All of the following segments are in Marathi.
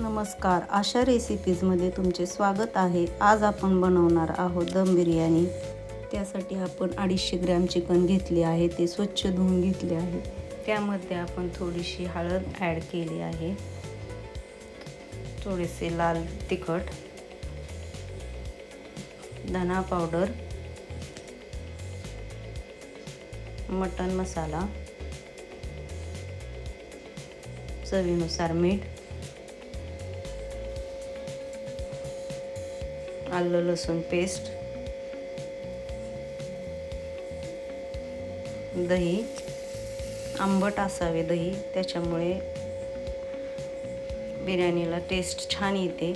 नमस्कार. आशा रेसिपीजमध्ये तुमचे स्वागत आहे. आज आपण बनवणार आहोत दम बिर्याणी. त्यासाठी आपण अडीचशे ग्रॅम चिकन घेतले आहे. ते स्वच्छ धुवून घेतले आहे. त्यामध्ये आपण थोडीशी हळद ॲड केली आहे. थोडेसे लाल तिखट धना पावडर मटन मसाला चवीनुसार मीठ आलं लसूण पेस्ट दही. आंबट असावे दही. त्याच्यामुळे बिर्याणीला टेस्ट छान येते.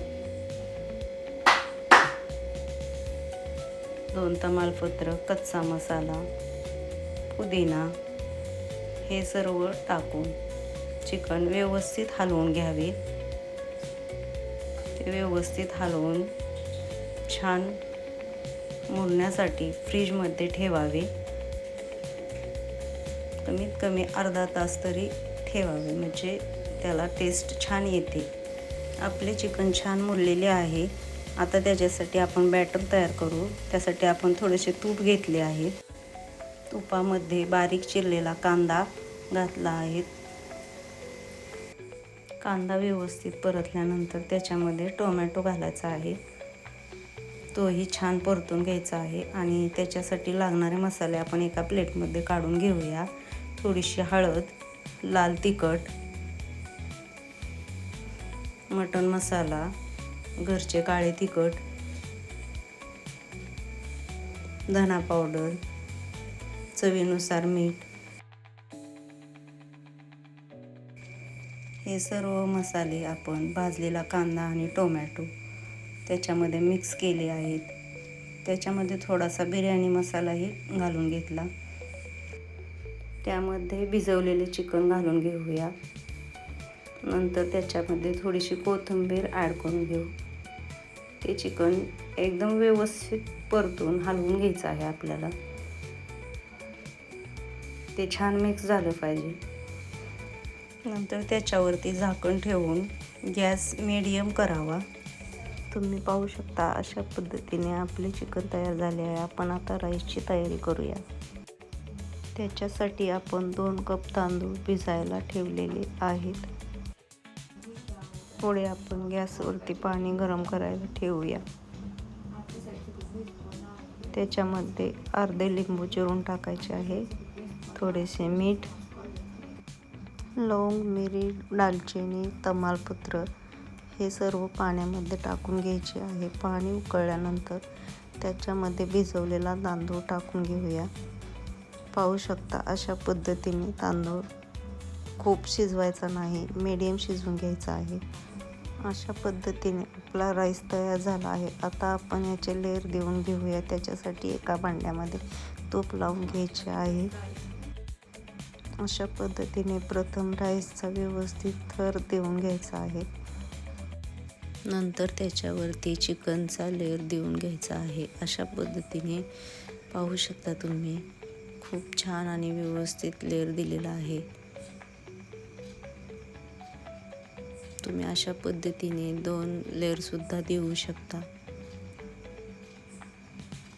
दोन तमालपत्र कच्चा मसाला पुदिना हे सर्व टाकून चिकन व्यवस्थित हलवून घ्यावे ते व्यवस्थित हलवून छान मुरण्यासाठी फ्रीजमध्ये ठेवावे. कमीत कमी अर्धा तास तरी ठेवावे. म्हणजे त्याला टेस्ट छान येते. आपले चिकन छान मुरलेले आहे. आता त्याच्यासाठी आपण बॅटर तयार करू. त्यासाठी आपण थोडेसे तूप घेतले आहे. तुपामध्ये बारीक चिरलेला कांदा घातला आहे. कांदा व्यवस्थित परतल्यानंतर त्याच्यामध्ये टोमॅटो घालायचा आहे. तोही छान परतून घ्यायचा आहे आणि त्याच्यासाठी लागणारे मसाले आपण एका प्लेटमध्ये काढून घेऊया. थोडीशी हळद लाल तिखट मटन मसाला घरचे काळे तिखट धना पावडर चवीनुसार मीठ. हे सर्व मसाले आपण भाजलेला कांदा आणि टोमॅटो त्याच्यामध्ये मिक्स केले आहेत. त्याच्यामध्ये थोडासा बिर्याणी मसालाही घालून घेतला. त्यामध्ये भिजवलेले चिकन घालून घेऊया. नंतर त्याच्यामध्ये थोडीशी कोथिंबीर ॲड करून घेऊ. ते चिकन एकदम व्यवस्थित परतून हलवून घ्यायचं आहे आपल्याला. ते छान मिक्स झालं पाहिजे. नंतर त्याच्यावरती झाकण ठेवून गॅस मीडियम करावा. तुम्ही पाहू शकता अशा पद्धतीने आपले चिकन तयार झाले आहे. आपण आता राईसची तयारी करूया. त्याच्यासाठी आपण दोन कप तांदूळ भिजायला ठेवलेले आहेत. पुढे आपण गॅसवरती पाणी गरम करायला ठेवूया. त्याच्यामध्ये अर्धे लिंबू चिरून टाकायचे आहे. थोडेसे मीठ लवंग मिरी दालचिनी तमालपत्र हे सर्व पाण्यामध्ये टाकून घ्यायचे आहे. पाणी उकळल्यानंतर त्याच्यामध्ये भिजवलेला तांदूळ टाकून घेऊया. पाहू शकता अशा पद्धतीने तांदूळ खूप शिजवायचा नाही मीडियम शिजवून घ्यायचा आहे. अशा पद्धतीने आपला राईस तयार झाला आहे. आता आपण याचे लेअर देऊन घेऊया. त्याच्यासाठी एका भांड्यामध्ये तूप लावून घ्यायचे आहे. अशा पद्धतीने प्रथम राईसचा व्यवस्थित थर देऊन घ्यायचा आहे. नंतर त्याच्यावरती चिकनचा लेअर देऊन घ्यायचा आहे. अशा पद्धतीने पाहू शकता तुम्ही. खूप छान आणि व्यवस्थित लेअर दिलेला आहे. तुम्ही अशा पद्धतीने दोन लेअरसुद्धा देऊ शकता.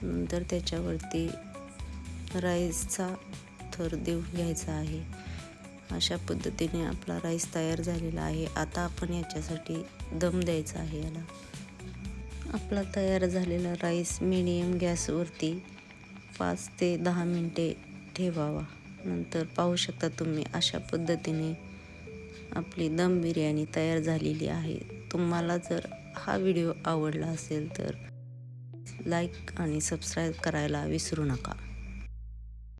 नंतर त्याच्यावरती राईसचा थर देऊन घ्यायचा आहे. अशा पद्धतीने आपला राईस तयार झालेला आहे. आता आपण याच्यासाठी दम द्यायचा आहे याला. आपला तयार झालेला राईस मिडियम गॅसवरती पाच ते दहा मिनटे ठेवावा. नंतर पाहू शकता तुम्ही अशा पद्धतीने आपली दम बिर्याणी तयार झालेली आहे. तुम्हाला जर हा व्हिडिओ आवडला असेल तर लाईक आणि सबस्क्राईब करायला विसरू नका.